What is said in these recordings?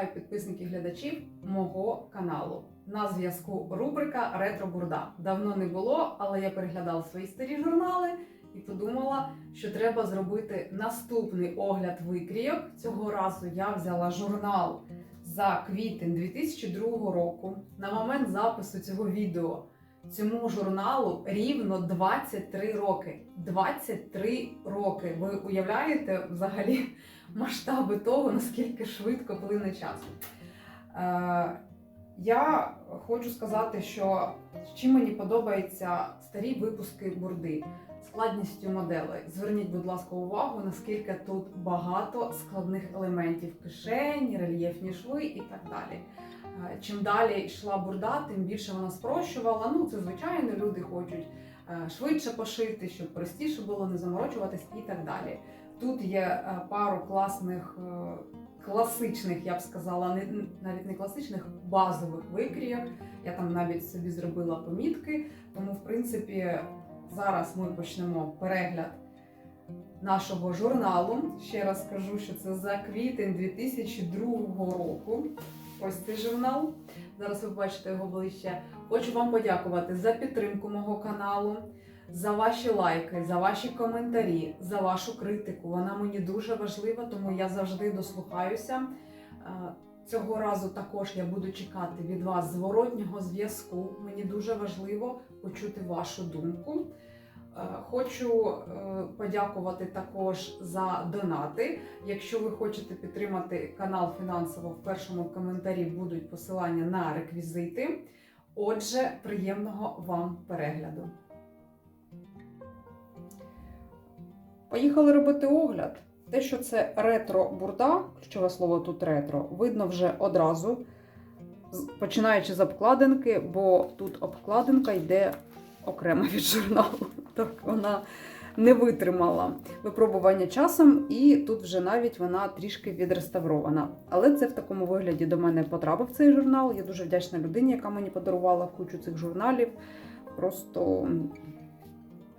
Вітаю підписників глядачів мого каналу. На зв'язку рубрика Ретро Бурда. Давно не було, але я переглядала свої старі журнали і подумала, що треба зробити наступний огляд викрійок. Цього разу я взяла журнал за квітень 2002 року. На момент запису цього відео цьому журналу рівно 23 роки. 23 роки. Ви уявляєте взагалі масштаби того, наскільки швидко плине час? Е, я хочу сказати, що чим мені подобаються старі випуски бурди складністю моделей. Зверніть, будь ласка, увагу, наскільки тут багато складних елементів кишень, рельєфні шви і так далі. Е, Чим далі йшла бурда, тим більше вона спрощувала. Ну, це звичайно, люди хочуть е, швидше пошити, щоб простіше було не заморочуватись і так далі. Тут є е, пару класних, класичних, я б сказала, не, навіть не класичних, базових викрійок. Я там навіть собі зробила помітки. Тому, в принципі, зараз ми почнемо перегляд нашого журналу. Ще раз скажу, що це за квітень 2002 року. Ось цей журнал. Зараз ви бачите його ближче. Хочу вам подякувати за підтримку мого каналу, за ваші лайки, за ваші коментарі, за вашу критику. Вона мені дуже важлива, тому я завжди дослухаюся. Цього разу також я буду чекати від вас зворотнього зв'язку. Мені дуже важливо почути вашу думку. Е, Хочу е, подякувати також за донати. Якщо ви хочете підтримати канал фінансово, в першому коментарі будуть посилання на реквізити. Отже, приємного вам перегляду. Поїхали робити огляд. Те, що це ретро-бурда, ключове слово тут ретро, видно вже одразу, починаючи з обкладинки, бо тут обкладинка йде окремо від журналу. Так вона не витримала випробування часом, і тут вже навіть вона трішки відреставрована. Але це в такому вигляді до мене потрапив цей журнал. Я дуже вдячна людині, яка мені подарувала кучу цих журналів. Просто,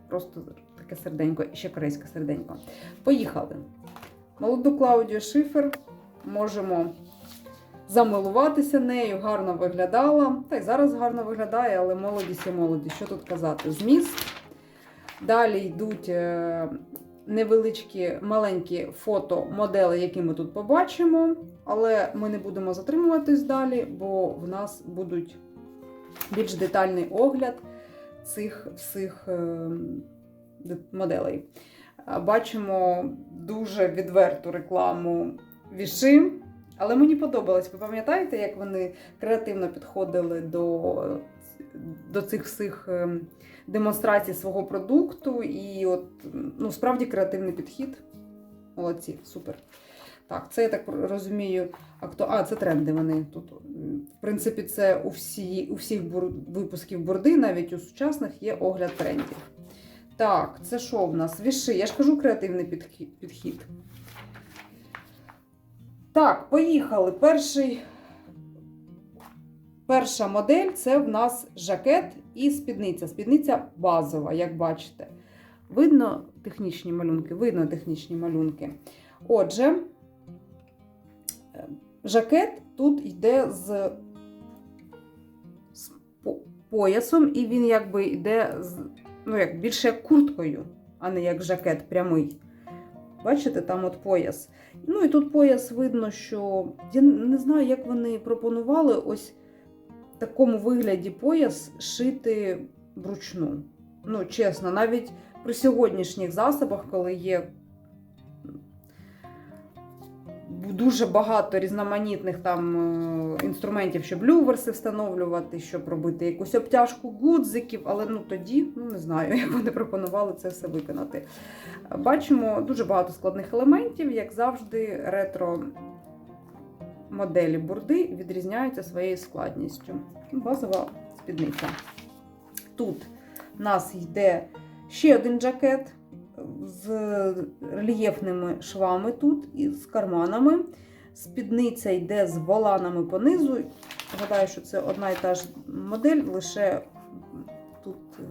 просто таке серденько, і ще корейське серденько. Поїхали. Молоду Клаудію Шифер можемо замилуватися нею, гарно виглядала. Та й зараз гарно виглядає, але молодість є молодість. Що тут казати? Зміст. Далі йдуть е, невеличкі маленькі фото модели, які ми тут побачимо. Але ми не будемо затримуватись далі, бо в нас будуть більш детальний огляд цих всіх е, моделей. Бачимо дуже відверту рекламу віши. Але мені подобалось. Ви пам'ятаєте, як вони креативно підходили до, до цих всіх ем, демонстрацій свого продукту? І от ну, справді креативний підхід. Молодці, супер. Так, це я так розумію. Акту... А, це тренди. Вони тут. В принципі, це у, всі, у всіх бур... випусків борди, навіть у сучасних, є огляд трендів. Так, це що в нас? Віши. Я ж кажу креативний підхід. Так, поїхали. Перший, перша модель це в нас жакет і спідниця. Спідниця базова, як бачите. Видно технічні малюнки, видно технічні малюнки. Отже, жакет тут йде з, з по- поясом, і він якби йде з, ну, як, більше як курткою, а не як жакет прямий. Бачите, там от пояс. Ну і тут пояс видно, що я не знаю, як вони пропонували ось в такому вигляді пояс шити вручну. Ну, чесно, навіть при сьогоднішніх засобах, коли є дуже багато різноманітних там е, інструментів, щоб люверси встановлювати, щоб робити якусь обтяжку гудзиків, але ну тоді ну не знаю, як вони пропонували це все виконати. Бачимо дуже багато складних елементів, як завжди, ретро моделі бурди відрізняються своєю складністю. Базова спідниця. Тут в нас йде ще один жакет з рельєфними швами тут і з карманами. Спідниця йде з воланами понизу. Гадаю, що це одна і та ж модель, лише тут е,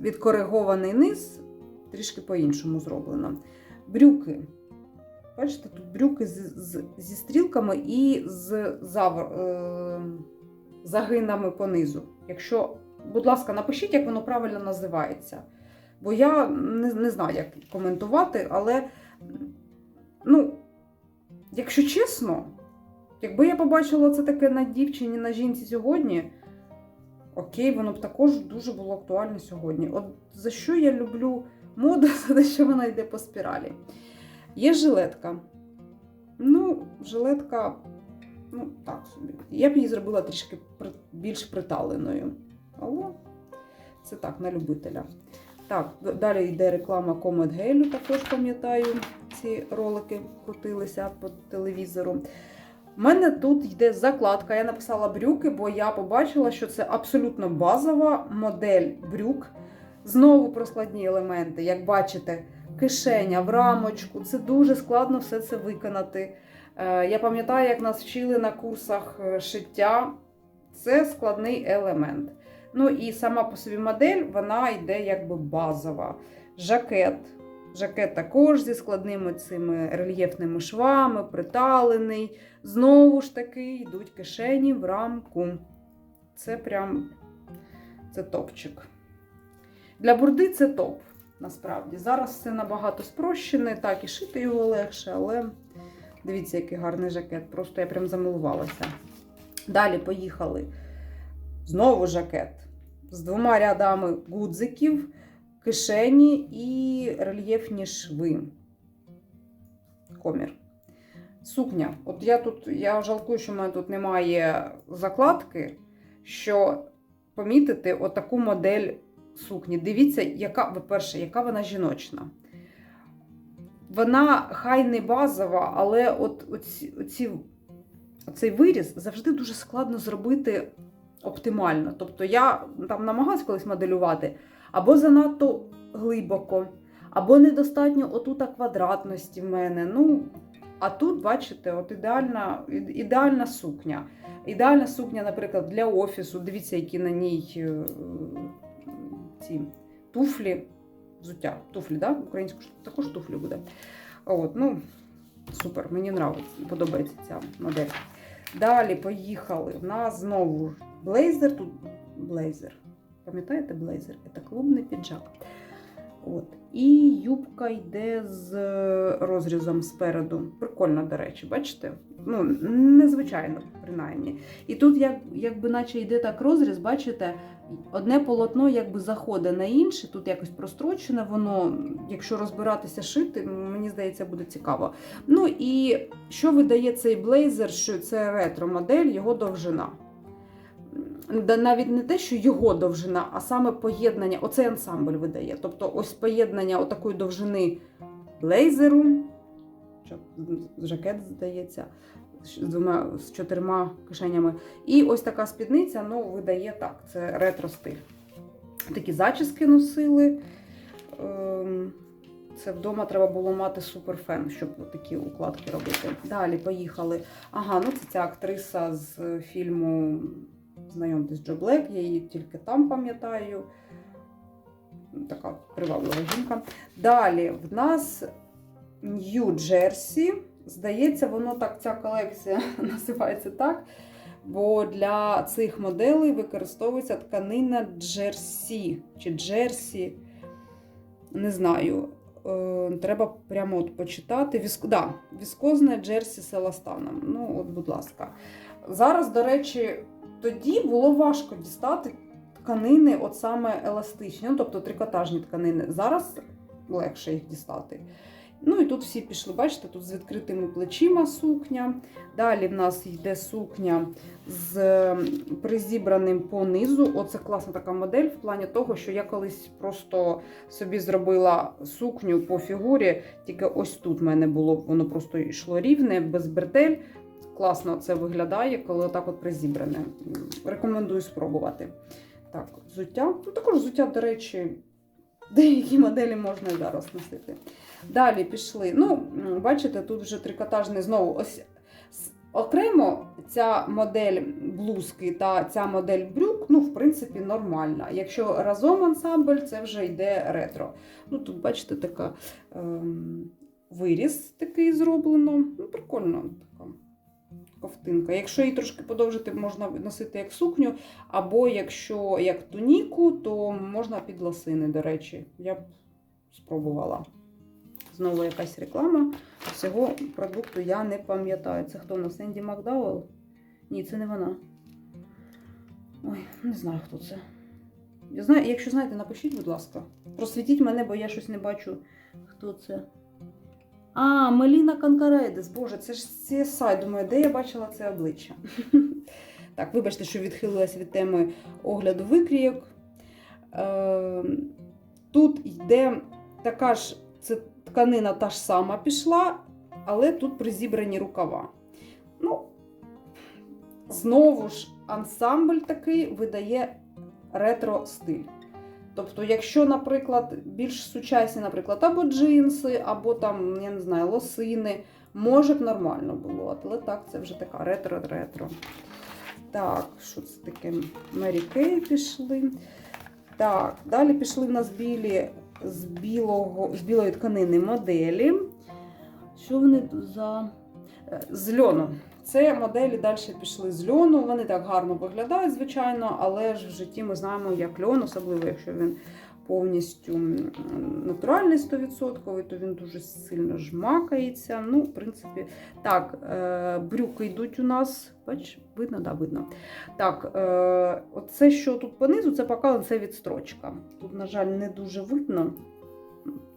відкоригований низ, трішки по-іншому зроблено. Брюки Бачите, тут брюки з, з, зі стрілками і з завр, е, загинами понизу. Якщо, будь ласка, напишіть, як воно правильно називається. Бо я не, не знаю, як коментувати, але, ну, якщо чесно, якби я побачила це таке на дівчині, на жінці сьогодні, окей, воно б також дуже було актуально сьогодні. От за що я люблю моду, за те, що вона йде по спіралі. Є жилетка. Ну, жилетка, ну, так собі. Я б її зробила трішки більш приталеною. Але це так, на любителя. Так, далі йде реклама Comet Гелю, також пам'ятаю, ці ролики крутилися по телевізору. У мене тут йде закладка. Я написала брюки, бо я побачила, що це абсолютно базова модель брюк. Знову про складні елементи. Як бачите, кишеня в рамочку. Це дуже складно все це виконати. Е, Я пам'ятаю, як нас вчили на курсах е, шиття. Це складний елемент. Ну і сама по собі модель, вона йде якби базова. Жакет. Жакет також зі складними цими рельєфними швами, приталений. Знову ж таки йдуть кишені в рамку. Це прям це топчик. Для бурди це топ, насправді. Зараз все набагато спрощене, так і шити його легше, але дивіться, який гарний жакет. Просто я прям замилувалася. Далі поїхали. Знову жакет з двома рядами гудзиків, кишені і рельєфні шви. Комір. Сукня. От я тут я жалкую, що в мене тут немає закладки, що помітити отаку модель сукні. Дивіться, яка, по-перше, яка вона жіночна. Вона хай не базова, але от оці, оці, оцей виріз завжди дуже складно зробити оптимально. Тобто я там намагалась колись моделювати або занадто глибоко, або недостатньо отута квадратності в мене. Ну, а тут, бачите, от ідеальна, ідеальна сукня. Ідеальна сукня, наприклад, для офісу. Дивіться, які на ній е, ці туфлі, взуття. Туфлі, да? Українською ж також туфлі буде. От, ну, супер, мені нравиться, подобається ця модель. Далі поїхали. У нас знову блейзер. Тут блейзер. Пам'ятаєте блейзер? Це клубний піджак. От. І юбка йде з розрізом спереду. Прикольно, до речі, бачите? Ну, незвичайно, принаймні. І тут, як, якби наче йде так розріз, бачите, одне полотно якби заходить на інше, тут якось прострочене, воно, якщо розбиратися шити, мені здається, буде цікаво. Ну і що видає цей блейзер, що це ретро-модель, його довжина. Навіть не те, що його довжина, а саме поєднання, оцей ансамбль видає. Тобто ось поєднання отакої довжини блейзеру, що, жакет, здається, з двома з чотирма кишенями. І ось така спідниця ну, видає так, це ретро-стиль. Такі зачіски носили. Ем, Це вдома треба було мати суперфен, щоб такі укладки робити. Далі поїхали. Ага, ну це ця актриса з фільму Знайомтесь Джо Блек, я її тільки там пам'ятаю. Така приваблива жінка. Далі в нас Нью-Джерсі. Здається, воно так, ця колекція називається так. Бо для цих моделей використовується тканина Джерсі чи Джерсі. Не знаю. Е, треба прямо от почитати. Віск... Да, віскозне Джерсі з еластаном. Ну, от, будь ласка. Зараз, до речі, тоді було важко дістати тканини, от саме еластичні, ну, тобто трикотажні тканини. Зараз легше їх дістати. Ну і тут всі пішли, бачите, тут з відкритими плечима сукня. Далі в нас йде сукня з ем, призібраним по низу. Оце класна така модель в плані того, що я колись просто собі зробила сукню по фігурі, тільки ось тут в мене було, воно просто йшло рівне, без бретель. Класно це виглядає, коли отак от призібране. Рекомендую спробувати. Так, взуття. Ну, також взуття, до речі, деякі моделі можна і зараз носити. Далі пішли. Ну, бачите, тут вже трикотажний знову ось окремо ця модель блузки та ця модель брюк, ну, в принципі, нормальна. Якщо разом ансамбль, це вже йде ретро. Ну, тут, бачите, така ем, виріз такий зроблено. Ну, прикольно така ковтинка. Якщо її трошки подовжити, можна носити як сукню, або якщо як туніку, то можна під лосини, до речі. Я б спробувала. Знову якась реклама. Всього продукту я не пам'ятаю. Це хто у нас? Енді Макдауел? Ні, це не вона. Ой, не знаю, хто це. Я знаю, якщо знаєте, напишіть, будь ласка. Просвітіть мене, бо я щось не бачу. Хто це? А, Меліна Канкаредес. Боже, це ж CSI. Думаю, де я бачила це обличчя? Так, вибачте, що відхилилась від теми огляду викрійок. Е, Тут йде така ж це тканина та ж сама пішла, але тут призібрані рукава. Ну, знову ж, ансамбль такий видає ретро стиль. Тобто, якщо, наприклад, більш сучасні, наприклад, або джинси, або там, я не знаю, лосини, може б нормально було. Але так, це вже така ретро-ретро. Так, що це таке? Мері пішли. Так, далі пішли в нас білі з, білого, з білої тканини моделі. Що вони за Е, з льону? Це моделі далі пішли з льону. Вони так гарно виглядають, звичайно, але ж в житті ми знаємо, як льон, особливо якщо він повністю натуральний 100%, то він дуже сильно жмакається. Ну, в принципі, так, е, брюки йдуть у нас. Бач, видно, да, видно. Так, е, оце, що тут понизу, це показано, це відстрочка. Тут, на жаль, не дуже видно.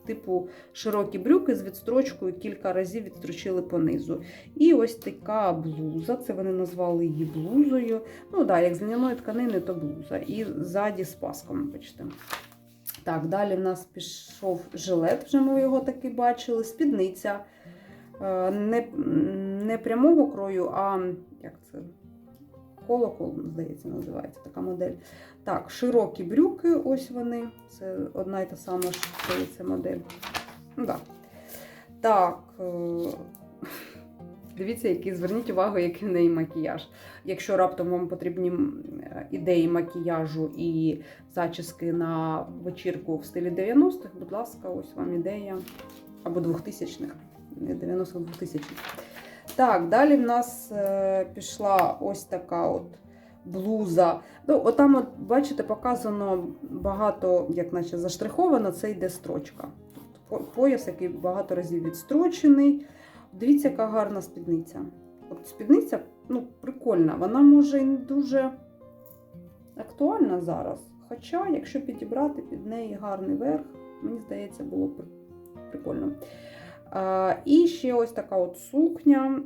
Типу широкі брюки з відстрочкою кілька разів відстрочили понизу. І ось така блуза. Це вони назвали її блузою. Ну так, да, як з льняної тканини, то блуза. І ззаді з паском, бачите. Так, далі в нас пішов жилет, вже ми його таки бачили, спідниця. Е, Не, не прямого крою, а як це? Колокол, здається, називається така модель. Так, широкі брюки, ось вони. Це одна і та сама здається, модель. Ну, да. Так. е, Дивіться, який, зверніть увагу, який в неї макіяж. Якщо раптом вам потрібні е, ідеї макіяжу і зачіски на вечірку в стилі 90-х, будь ласка, ось вам ідея. Або 2000-х, не 90-х, 2000-х. Так, далі в нас е, пішла ось така от блуза. Ну, отам, от, бачите, показано багато, як наче заштриховано, це йде строчка. Пояс, який багато разів відстрочений. Дивіться, яка гарна спідниця. От спідниця ну, прикольна, вона може і не дуже актуальна зараз. Хоча, якщо підібрати під неї гарний верх, мені здається, було б прикольно. А, і ще ось така от сукня,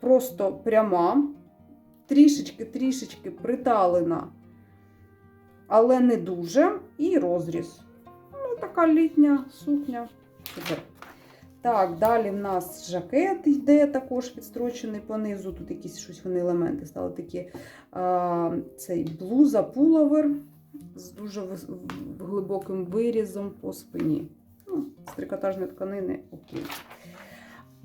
просто пряма, трішечки-трішечки приталена, але не дуже. І розріз. Ну, така літня сукня. Так, далі в нас жакет йде також відстрочений понизу. Тут якісь щось вони елементи стали такі. А, цей блуза, пуловер з дуже глибоким вирізом по спині. Ну, з трикотажної тканини окей.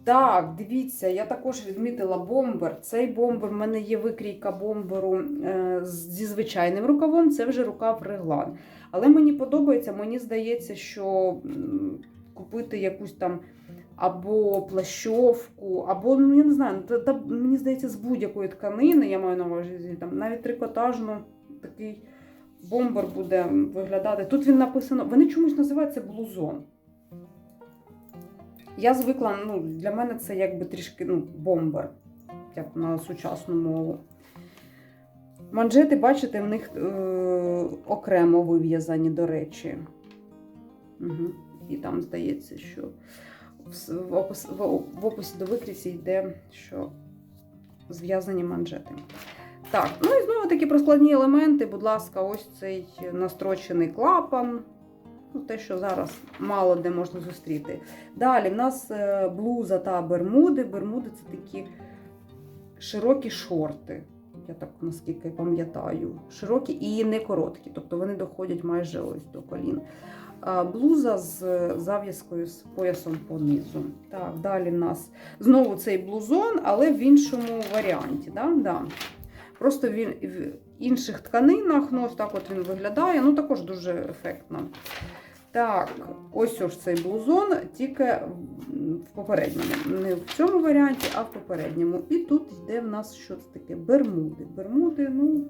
Так, дивіться, я також відмітила бомбер. Цей бомбер, в мене є викрійка бомберу е, зі звичайним рукавом, це вже рукав реглан. Але мені подобається, мені здається, що купити якусь там або плащовку, або, ну я не знаю, та, мені здається, з будь-якої тканини, я маю на увазі, там, навіть трикотажно такий бомбер буде виглядати. Тут він написано, вони чомусь називають це блузон. Я звикла, ну, для мене це якби трішки ну, бомбер, як на сучасну мову. Манжети, бачите, в них е, окремо вив'язані, до речі. Угу. І там здається, що в, опис, в, в описі до викрійці йде, що зв'язані манжети. Так, ну і знову такі проскладні елементи. Будь ласка, ось цей настрочений клапан. Ну, те, що зараз мало де можна зустріти. Далі в нас е, блуза та бермуди. Бермуди це такі широкі шорти. Я так наскільки пам'ятаю. Широкі і не короткі, тобто вони доходять майже ось до колін. Блуза з зав'язкою з поясом понизу. Так, далі в нас знову цей блузон, але в іншому варіанті. Да? Да. Просто він в інших тканинах, ну так от він виглядає. Ну також дуже ефектно. Так, ось ось цей блузон, тільки в попередньому. Не в цьому варіанті, а в попередньому. І тут йде в нас що це таке? Бермуди. Бермуди, ну.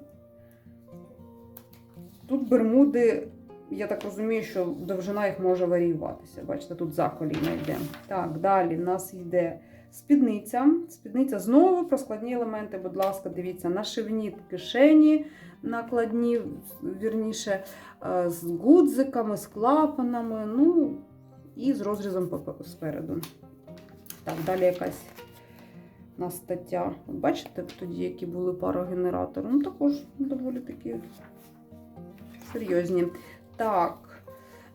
Тут бермуди, я так розумію, що довжина їх може варіюватися. Бачите, тут за коліна йде. Так, далі в нас йде спідниця. Спідниця знову про складні елементи, будь ласка, дивіться, нашивні кишені накладні, вірніше, е, з гудзиками, з клапанами, ну і з розрізом спереду. Так, далі якась у нас стаття. Бачите, тоді, які були парогенератори? Ну, також доволі такі серйозні. Так.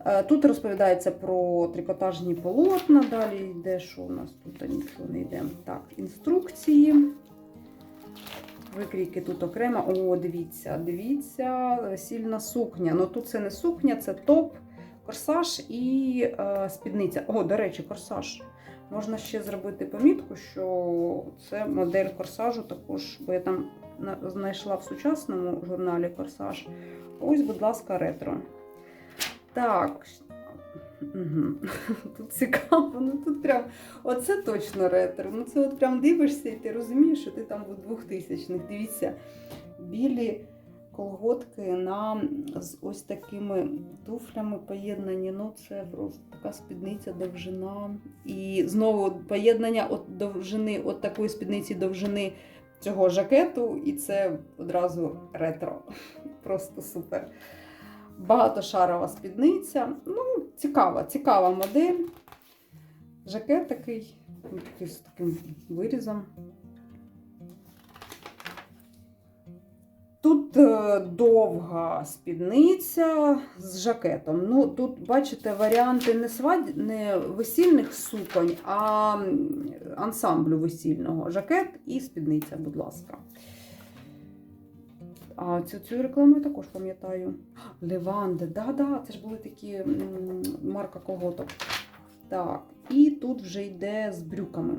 е, Тут розповідається про трикотажні полотна. Далі йде, що у нас тут нічого не йде. Так, інструкції. Викрійки тут окремо. О, дивіться, дивіться, весільна сукня. Ну тут це не сукня, це топ, корсаж і е, спідниця. О, до речі, корсаж. Можна ще зробити помітку, що це модель корсажу також, бо я там знайшла в сучасному журналі корсаж. Ось, будь ласка, ретро. Так. Тут цікаво, ну тут прям оце точно ретро. Ну це от прям дивишся і ти розумієш, що ти там у 2000-х. Дивіться, білі колготки на з ось такими туфлями поєднані. Ну це просто така спідниця довжина. І знову поєднання от довжини, от такої спідниці довжини цього жакету, і це одразу ретро. Просто супер. Багатошарова спідниця. Ну, цікава, цікава модель. Жакет такий, з таким вирізом. Тут е, довга спідниця з жакетом. Ну, тут, бачите, варіанти не, свад... не весільних суконь, а ансамблю весільного. Жакет і спідниця, будь ласка. А цю, цю рекламу я також пам'ятаю. Леванди, да-да, це ж були такі марка колготок. Так, і тут вже йде з брюками.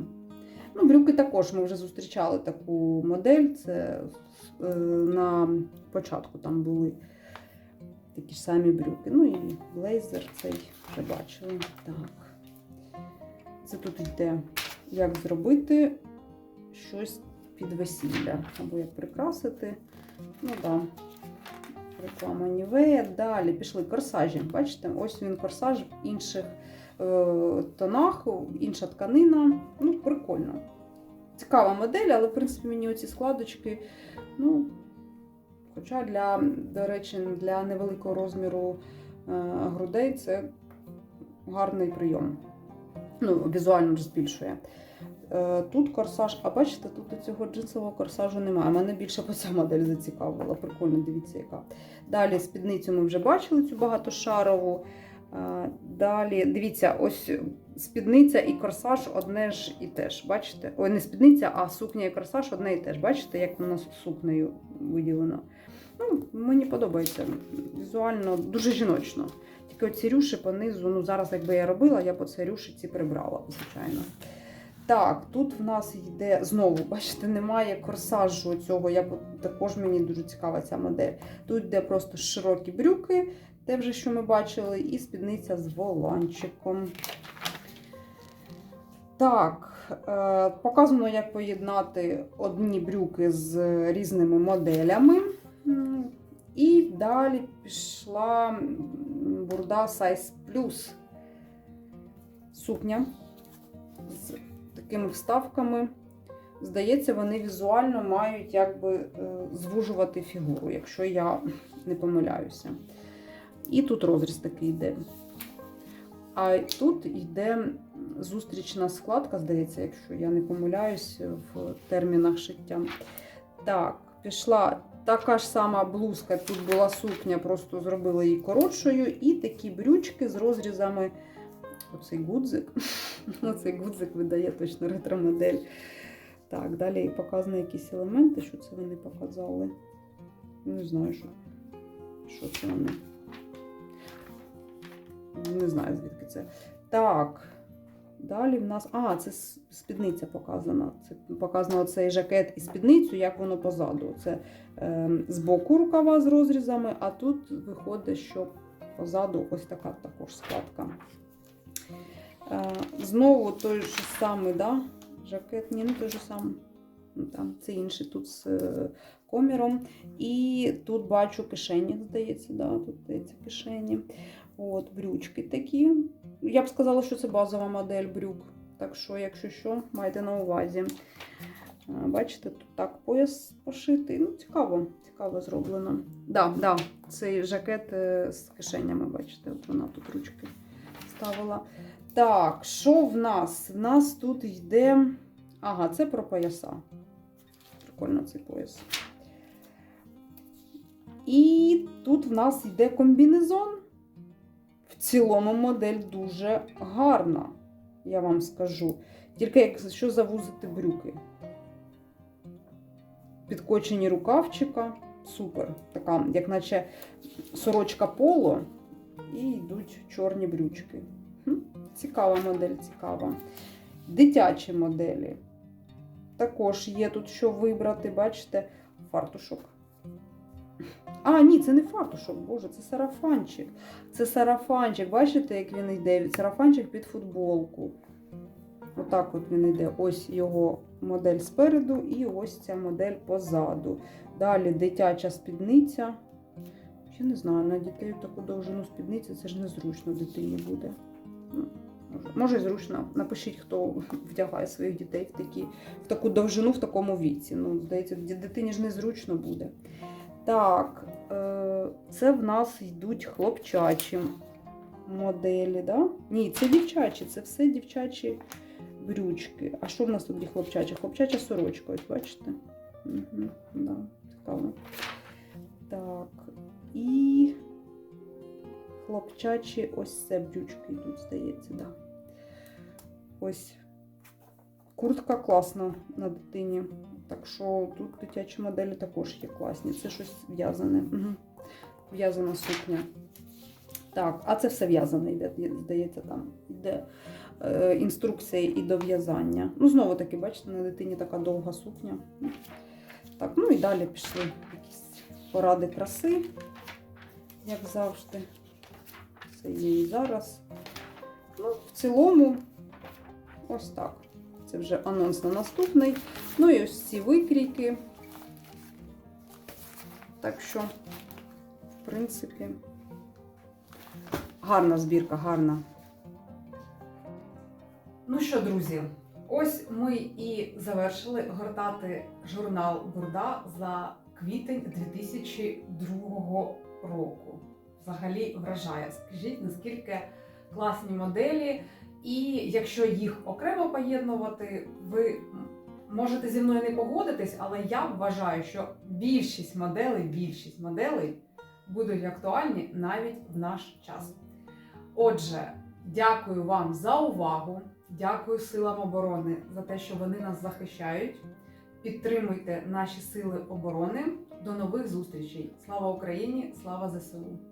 Ну, брюки також ми вже зустрічали таку модель. Це е, на початку там були такі ж самі брюки. Ну і блейзер цей вже бачили. Так. Це тут йде, як зробити щось під весілля, або як прикрасити. Ну. Да. Реклама Нівея. Далі пішли корсажі. Bачите, ось він корсаж в інших е, тонах, інша тканина. Ну, прикольно. Цікава модель, але в принципі мені оці складочки, ну, хоча для, до речі, для невеликого розміру е, грудей це гарний прийом. Ну, візуально збільшує. Е, Тут корсаж, а бачите, тут цього джинсового корсажу немає. Мене більше по ця модель зацікавила. Прикольно, дивіться, яка. Далі спідницю ми вже бачили, цю багатошарову. Е, Далі, дивіться, ось спідниця і корсаж одне ж і теж. Бачите? Ой, не спідниця, а сукня і корсаж одне і теж. Бачите, як воно з сукнею виділено. Ну, Мені подобається. Візуально дуже жіночно. Тільки оці рюші понизу, ну зараз, якби я робила, я б оце рюшиці прибрала, звичайно. Так, тут в нас йде знову, бачите, немає корсажу цього. Я також мені дуже цікава ця модель. Тут йде просто широкі брюки, те вже, що ми бачили, і спідниця з воланчиком. Так, е, показано, як поєднати одні брюки з різними моделями. І далі пішла бурда Size Plus. Сукня з такими вставками. Здається, вони візуально мають якби е, звужувати фігуру, якщо я не помиляюся. І тут розріз такий йде. А тут йде зустрічна складка, здається, якщо я не помиляюсь в термінах шиття. Так, пішла така ж сама блузка, тут була сукня, просто зробили її коротшою, і такі брючки з розрізами. Оцей гудзик. Оцей гудзик видає точно ретро-модель. Так, далі показано якісь елементи, що це вони показали. Не знаю, що, що це вони. Не знаю, звідки це. Так. Далі в нас. А, це спідниця показана. Це показано цей жакет і спідницю, як воно позаду. Це е, з боку рукава з розрізами, а тут виходить, що Позаду ось така також складка. Е, Знову той же самий, да? жакет, ні, не той же самий. Ну, Там, це інший тут з е, коміром. І тут бачу кишені, здається, да, тут здається кишені. От, брючки такі. Я б сказала, що це базова модель брюк. Так що, якщо що, майте на увазі. Е, Бачите, тут так пояс пошитий. Ну, цікаво, цікаво зроблено. Да, да, цей жакет з кишенями, бачите, от вона тут ручки ставила. Так, що в нас? В нас тут йде. Ага, це про пояса. Прикольно цей пояс. І тут в нас йде комбінезон. В цілому модель дуже гарна, я вам скажу. Тільки якщо завузити брюки. Підкочені рукавчика. Супер. Така, як наче сорочка поло, і йдуть чорні брючки. Цікава модель, цікава. Дитячі моделі. Також є тут що вибрати, бачите, фартушок. А, ні, це не фартушок, боже, це сарафанчик. Це сарафанчик. Бачите, як він йде? Сарафанчик під футболку. Отак от він йде. Ось його модель спереду і ось ця модель позаду. Далі дитяча спідниця. Я не знаю, на дітей таку довжину спідниці це ж незручно дитині буде. Може, зручно. Напишіть, хто вдягає своїх дітей в, такі, в таку довжину в такому віці. Ну, здається, дитині ж незручно буде. Так, е, це в нас йдуть хлопчачі моделі, да? Ні, це дівчачі, це все дівчачі брючки. А що в нас тут хлопчачі? Хлопчача сорочка, ось бачите? Угу, да, цікаво. Так, і хлопчачі ось це брючки йдуть, здається, да. Ось куртка класна на дитині. Так що тут дитячі моделі також є класні. Це щось в'язане. В'язана сукня. Так, а це все в'язане йде, здається, там йде е, інструкція і до в'язання. Ну, знову таки, бачите, на дитині така довга сукня. Так, ну і далі пішли якісь поради краси, як завжди. Це є і зараз. Ну, в цілому, ось так. Це вже анонс на наступний. Ну і ось ці викрійки. Так що, в принципі, гарна збірка, гарна. Ну що, друзі, ось ми і завершили гортати журнал Бурда за квітень 2002 року. Взагалі вражає. Скажіть, наскільки класні моделі, і якщо їх окремо поєднувати, ви можете зі мною не погодитись, але я вважаю, що більшість моделей, більшість моделей будуть актуальні навіть в наш час. Отже, дякую вам за увагу. Дякую силам оборони за те, що вони нас захищають. Підтримуйте наші сили оборони. До нових зустрічей. Слава Україні! Слава ЗСУ!